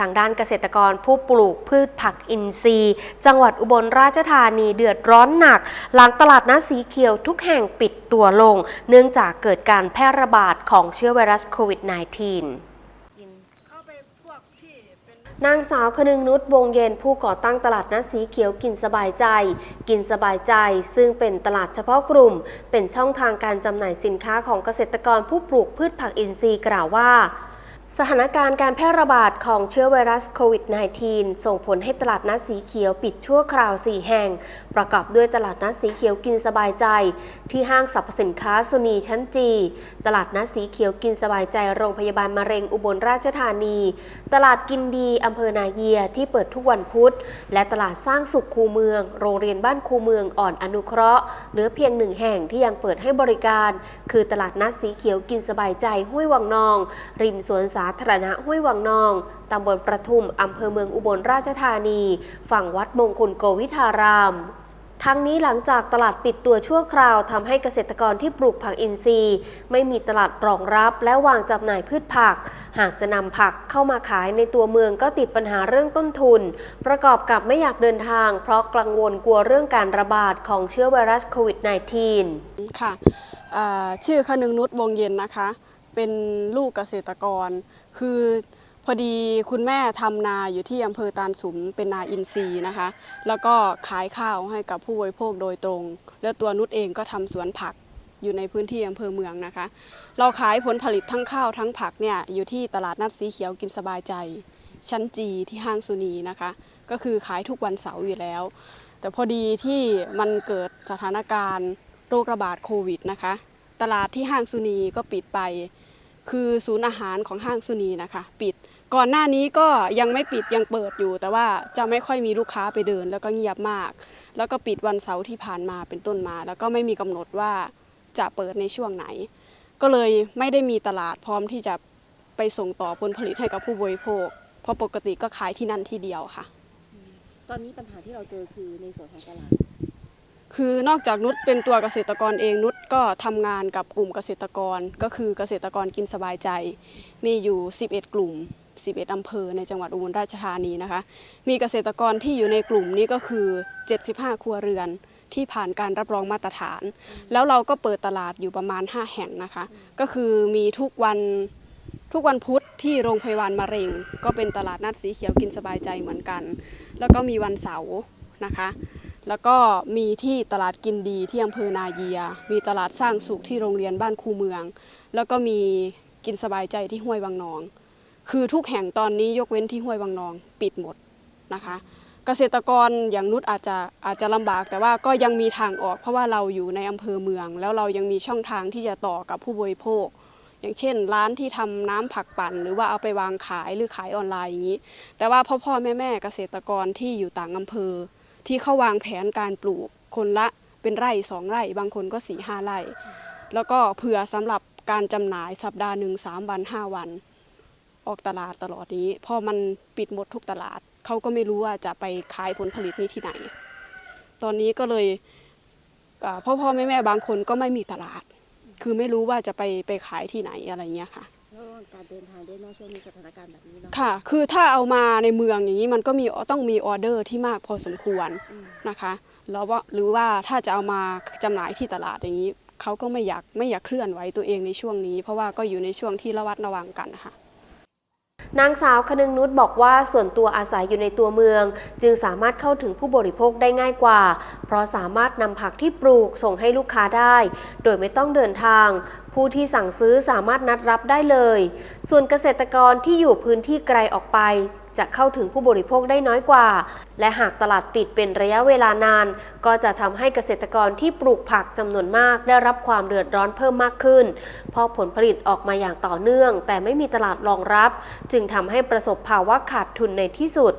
ทางด้านเกษตรกรผู้ปลูกพืชผักอินทรีย์ จังหวัดอุบลราชธานีเดือดร้อนหนัก หลังตลาดนัดสีเขียวทุกแห่งปิดตัวลง เนื่องจากเกิดการแพร่ระบาดของเชื้อไวรัสโควิด -19 นนางสาวคนึงนุชวงเย็นผู้ก่อตั้งตลาดนัดสีเขียวกินสบายใจ กินสบายใจ ซึ่งเป็นตลาดเฉพาะกลุ่ม เป็นช่องทางการจำหน่ายสินค้าของเกษตรกรผู้ปลูกพืชผักอินทรีย์กล่าวว่า สถานการณ์การแพร่ระบาดของเชื้อไวรัสโควิด -19 ส่งผลให้ตลาดนัดสีเขียวปิดชั่วคราว 4 แห่ง ประกอบด้วยตลาดนัดสีเขียวกินสบายใจ ที่ห้างสรรพสินค้าสุนีชั้นจี ตลาดนัดสีเขียวกินสบายใจโรงพยาบาลมะเร็งอุบลราชธานี ตลาดกินดีอำเภอนาเยียที่เปิดทุกวันพุธ และตลาดสร้างสุขคูเมือง โรงเรียนบ้านคูเมืองอ่อนอนุเคราะห์เหลือเพียงหนึ่งแห่งที่ยังเปิดให้บริการ คือตลาดนัดสีเขียวกินสบายใจห้วยวังนอง ริมสวนสาธารณะห้วยวังนอง ตำบลประทุม อำเภอเมืองอุบลราชธานี ฝั่งวัดมงคลโกวิทารามทั้งนี้หลังจากตลาดปิดตัวชั่วคราวทำให้เกษตรกรที่ปลูกผักอินทรีย์ ไม่มีตลาดรองรับและวางจำหน่ายพืชผัก หากจะนำผักเข้ามาขายในตัวเมืองก็ติดปัญหาเรื่องต้นทุน ประกอบกับไม่อยากเดินทาง เพราะกังวลกลัวเรื่องการระบาดของเชื้อไวรัสโควิด -19 ค่ะชื่อคนึงนุชวงเย็นนะคะ เป็นลูกเกษตรกร คือพอดีคุณแม่ทำนาอยู่ที่อำเภอตาลสุมเป็นนาอินทรีย์นะคะ แล้วก็ขายข้าวให้กับผู้บริโภคโดยตรง แล้วตัวนุชเองก็ทำสวนผักอยู่ในพื้นที่อำเภอเมืองนะคะ เราขายผลผลิตทั้งข้าวทั้งผักเนี่ยอยู่ที่ตลาดนัดสีเขียวกินสบายใจ ชั้นจีที่ห้างสุนีนะคะ ก็คือขายทุกวันเสาร์อยู่แล้ว แต่พอดีที่มันเกิดสถานการณ์โรคระบาดโควิดนะคะ ตลาดที่ห้างสุนีก็ปิดไป คือศูนย์อาหารของห้างสุนีนะคะ ปิดก่อนหน้านี้ก็ยังไม่ปิดยังเปิดอยู่ แต่ว่าจะไม่ค่อยมีลูกค้าไปเดิน แล้วก็เงียบมาก แล้วก็ปิดวันเสาร์ที่ผ่านมาเป็นต้นมา แล้วก็ไม่มีกำหนดว่าจะเปิดในช่วงไหน ก็เลยไม่ได้มีตลาดพร้อมที่จะไปส่งต่อผลผลิตให้กับผู้บริโภค เพราะปกติก็ขายที่นั่นที่เดียวค่ะ ตอนนี้ปัญหาที่เราเจอคือในส่วนของตลาด คือนอกจากนุชเป็นตัวเกษตรกรเองนุชก็ทำงานกับกลุ่มเกษตรกรก็คือเกษตรกรกินสบายใจ มีอยู่ 11 กลุ่ม 11 อำเภอในจังหวัดอุบลราชธานีนะคะ มีเกษตรกรที่อยู่ในกลุ่มนี้ก็คือ 75 ครัวเรือนที่ผ่านการรับรองมาตรฐาน แล้วเราก็เปิดตลาดอยู่ประมาณ 5 แห่งนะคะ ก็คือมีทุกวันทุกวันพุธที่โรงพยาบาลมะเร็ง ก็เป็นตลาดนัดสีเขียวกินสบายใจเหมือนกัน แล้วก็มีวันเสาร์นะคะ แล้วก็มีที่ตลาดกินดีที่อำเภอนาเยีย มีตลาดสร้างสุขที่โรงเรียนบ้านคูเมือง แล้วก็มีกินสบายใจที่ห้วยวังนอง คือทุกแห่งตอนนี้ยกเว้นที่ห้วยวังนอง ปิดหมดนะคะ เกษตรกรอย่างนุชอาจจะอาจจะลำบาก แต่ว่าก็ยังมีทางออกเพราะว่าเราอยู่ในอำเภอเมือง แล้วเรายังมีช่องทางที่จะต่อกับผู้บริโภค อย่างเช่น ร้านที่ทำน้ำผักปั่น หรือว่าเอาไปวางขายหรือขายออนไลน์อย่างนี้ แต่ว่าพ่อพ่อแม่แม่เกษตรกรที่อยู่ต่างอำเภอ ที่เขาวางแผนการปลูกคนละเป็นไร่สองไร่ บางคนก็สี่ห้าไร่ แล้วก็เผื่อสำหรับการจำหน่ายสัปดาห์หนึ่งสามวันห้าวัน ออกตลาดตลอดนี้ พอมันปิดหมดทุกตลาดเขาก็ไม่รู้ว่าจะไปขายผลผลิตนี้ที่ไหน ตอนนี้ก็เลยพ่อพ่อแม่แม่บางคนก็ไม่มีตลาด คือไม่รู้ว่าจะไปไปขายที่ไหนอะไรเงี้ยค่ะ การเดินทางด้วยเนาะช่วงนี้สถานการณ์แบบนี้เนาะค่ะ คือถ้าเอามาในเมืองอย่างนี้มันก็มีต้องมีออเดอร์ที่มากพอสมควรนะคะแล้วว่าหรือว่าถ้าจะเอามาจำหน่ายที่ตลาดอย่างนี้เขาก็ไม่อยากไม่อยากเคลื่อนไหวตัวเองในช่วงนี้ เพราะว่าก็อยู่ในช่วงที่ระวัดระวังกันนะคะ นางสาวคนึงนุชบอกว่าส่วนตัวอาศัยอยู่ในตัวเมือง จึงสามารถเข้าถึงผู้บริโภคได้ง่ายกว่า เพราะสามารถนำผักที่ปลูกส่งให้ลูกค้าได้ โดยไม่ต้องเดินทาง ผู้ที่สั่งซื้อสามารถนัดรับได้เลย ส่วนเกษตรกรที่อยู่พื้นที่ไกลออกไป จะเข้าถึงผู้บริโภคได้น้อยกว่า และหากตลาดปิดเป็นระยะเวลานาน ก็จะทำให้เกษตรกรที่ปลูกผักจำนวนมากได้รับความเดือดร้อนเพิ่มมากขึ้น เพราะผลผลิตออกมาอย่างต่อเนื่อง แต่ไม่มีตลาดรองรับ จึงทำให้ประสบภาวะขาดทุนในที่สุด